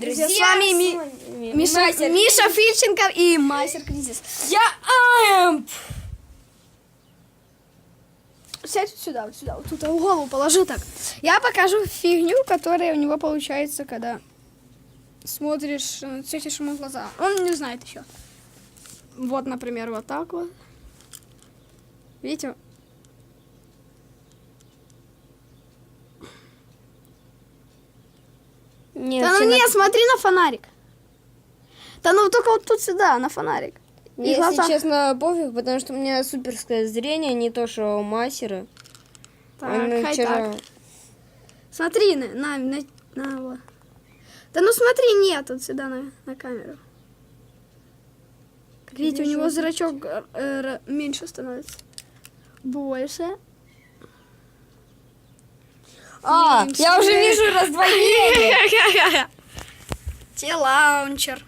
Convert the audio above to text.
друзья, с вами Ми- Ми- Миша, Мастер Миша Фильченко и Мастер Кризис. Я Амп! Сядь сюда, вот сюда, вот тут голову положи так. Я покажу фигню, которая у него получается, когда смотришь, э, светишь ему глаза. Он не знает еще. Вот, например, вот так вот. Видите? Нет, да ну не, смотри на фонарик. Да ну только вот тут сюда, на фонарик. И Если глаза. честно, пофиг, потому что у меня суперское зрение, не то, что у мастера. Так, Он хай вчера- так. Смотри на, на, на, на вот. Да ну смотри, нет, вот сюда на, на камеру. Как видите, у него зрачок э, меньше становится. Больше. А, я уже вижу раздвоение. Телаунчер.